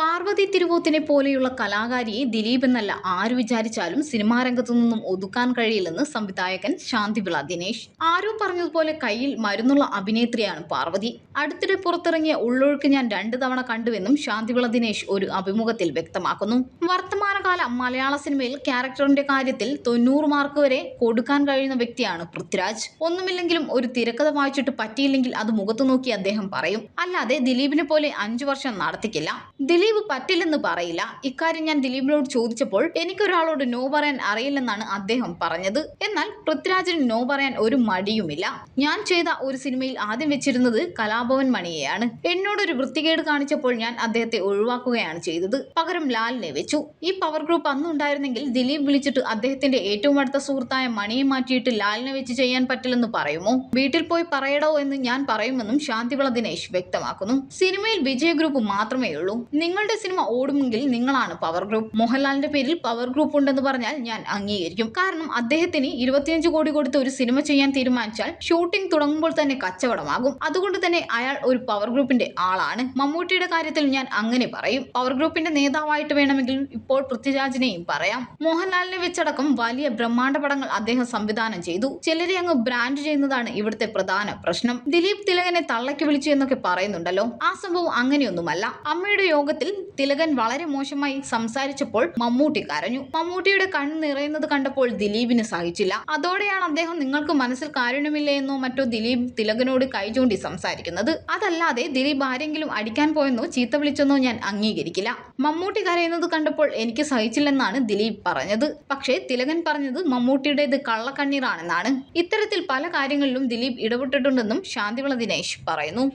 പാർവതി തിരുവോത്തിനെ പോലെയുള്ള കലാകാരിയെ ദിലീപ് എന്നല്ല ആര് വിചാരിച്ചാലും സിനിമാ രംഗത്തു നിന്നും ഒതുക്കാൻ കഴിയില്ലെന്ന് സംവിധായകൻ ശാന്തിവിള ദിനേശ്. ആരോ പറഞ്ഞതുപോലെ കയ്യിൽ മരുന്നുള്ള അഭിനേത്രിയാണ് പാർവതി. അടുത്തിടെ പുറത്തിറങ്ങിയ ഉള്ളൊഴുക്ക് ഞാൻ രണ്ടു തവണ കണ്ടുവെന്നും ശാന്തിവിള ദിനേശ് ഒരു അഭിമുഖത്തിൽ വ്യക്തമാക്കുന്നു. വർത്തമാനകാല മലയാള സിനിമയിൽ ക്യാരക്ടറിന്റെ കാര്യത്തിൽ തൊണ്ണൂറ് മാർക്ക് വരെ കൊടുക്കാൻ കഴിയുന്ന വ്യക്തിയാണ് പൃഥ്വിരാജ്. ഒന്നുമില്ലെങ്കിലും ഒരു തിരക്കഥ വായിച്ചിട്ട് പറ്റിയില്ലെങ്കിൽ അത് മുഖത്തു നോക്കി അദ്ദേഹം പറയും. അല്ലാതെ ദിലീപിനെ പോലെ അഞ്ചു വർഷം നടത്തിക്കില്ല. ദിലീപ് പറ്റില്ലെന്ന് പറയില്ല. ഇക്കാര്യം ഞാൻ ദിലീപിനോട് ചോദിച്ചപ്പോൾ എനിക്കൊരാളോട് നോ പറയാൻ അറിയില്ലെന്നാണ് അദ്ദേഹം പറഞ്ഞത്. എന്നാൽ പൃഥ്വിരാജിന് നോ പറയാൻ ഒരു മടിയുമില്ല. ഞാൻ ചെയ്ത ഒരു സിനിമയിൽ ആദ്യം വെച്ചിരുന്നത് കലാഭവൻ മണിയെയാണ്. എന്നോടൊരു വൃത്തികേട് കാണിച്ചപ്പോൾ ഞാൻ അദ്ദേഹത്തെ ഒഴിവാക്കുകയാണ് ചെയ്തത്. പകരം ലാലിനെ വെച്ചു. ഈ പവർ ഗ്രൂപ്പ് അന്നുണ്ടായിരുന്നെങ്കിൽ ദിലീപ് വിളിച്ചിട്ട് അദ്ദേഹത്തിന്റെ ഏറ്റവും അടുത്ത സുഹൃത്തായ മണിയെ മാറ്റിയിട്ട് ലാലിനെ വെച്ച് ചെയ്യാൻ പറ്റില്ലെന്ന് പറയുമോ? വീട്ടിൽ പോയി പറയടോ എന്ന് ഞാൻ പറയുമെന്നും ശാന്തിവിള ദിനേശ് വ്യക്തമാക്കുന്നു. സിനിമയിൽ വിജയ ഗ്രൂപ്പ് മാത്രമേ ഉള്ളൂ. നിങ്ങളുടെ സിനിമ ഓടുമെങ്കിൽ നിങ്ങളാണ് പവർ ഗ്രൂപ്പ് മോഹൻലാലിന്റെ പേരിൽ പവർ ഗ്രൂപ്പ് ഉണ്ടെന്ന് പറഞ്ഞാൽ ഞാൻ അംഗീകരിക്കും. കാരണം അദ്ദേഹത്തിന് ഇരുപത്തിയഞ്ച് കോടി കൊടുത്ത് ഒരു സിനിമ ചെയ്യാൻ തീരുമാനിച്ചാൽ ഷൂട്ടിംഗ് തുടങ്ങുമ്പോൾ തന്നെ കച്ചവടമാകും. അതുകൊണ്ട് തന്നെ അയാൾ ഒരു പവർ ഗ്രൂപ്പിന്റെ ആളാണ്. മമ്മൂട്ടിയുടെ കാര്യത്തിൽ ഞാൻ അങ്ങനെ പറയും. പവർ ഗ്രൂപ്പിന്റെ നേതാവായിട്ട് വേണമെങ്കിൽ ഇപ്പോൾ പൃഥ്വിരാജിനെയും പറയാം. മോഹൻലാലിനെ വെച്ചടക്കം വലിയ ബ്രഹ്മാണ്ഡ പടങ്ങൾ അദ്ദേഹം സംവിധാനം ചെയ്തു. ചിലരെ അങ്ങ് ബ്രാൻഡ് ചെയ്യുന്നതാണ് ഇവിടുത്തെ പ്രധാന പ്രശ്നം. ദിലീപ് തിലകനെ തള്ളയ്ക്ക് വിളിച്ചു എന്നൊക്കെ പറയുന്നുണ്ടല്ലോ. ആ സംഭവം അങ്ങനെയൊന്നുമല്ല. അമ്മയുടെ യോഗത്തിൽ തിലകൻ വളരെ മോശമായി സംസാരിച്ചപ്പോൾ മമ്മൂട്ടി കരഞ്ഞു. മമ്മൂട്ടിയുടെ കണ്ണ് നിറയുന്നത് കണ്ടപ്പോൾ ദിലീപിന് സഹിച്ചില്ല. അതോടെയാണ് അദ്ദേഹം നിങ്ങൾക്ക് മനസ്സിൽ കാരുണ്യമില്ല എന്നോ മറ്റോ ദിലീപ് തിലകനോട് കൈചൂണ്ടി സംസാരിക്കുന്നത്. അതല്ലാതെ ദിലീപ് ആരെങ്കിലും അടിക്കാൻ പോയെന്നോ ചീത്ത വിളിച്ചെന്നോ ഞാൻ അംഗീകരിക്കില്ല. മമ്മൂട്ടി കരയുന്നത് കണ്ടപ്പോൾ എനിക്ക് സഹിച്ചില്ലെന്നാണ് ദിലീപ് പറഞ്ഞത്. പക്ഷേ തിലകൻ പറഞ്ഞത് മമ്മൂട്ടിയുടേത് കള്ളക്കണ്ണീറാണെന്നാണ്. ഇത്തരത്തിൽ പല കാര്യങ്ങളിലും ദിലീപ് ഇടപെട്ടിട്ടുണ്ടെന്നും ശാന്തിവിള ദിനേശ് പറയുന്നു.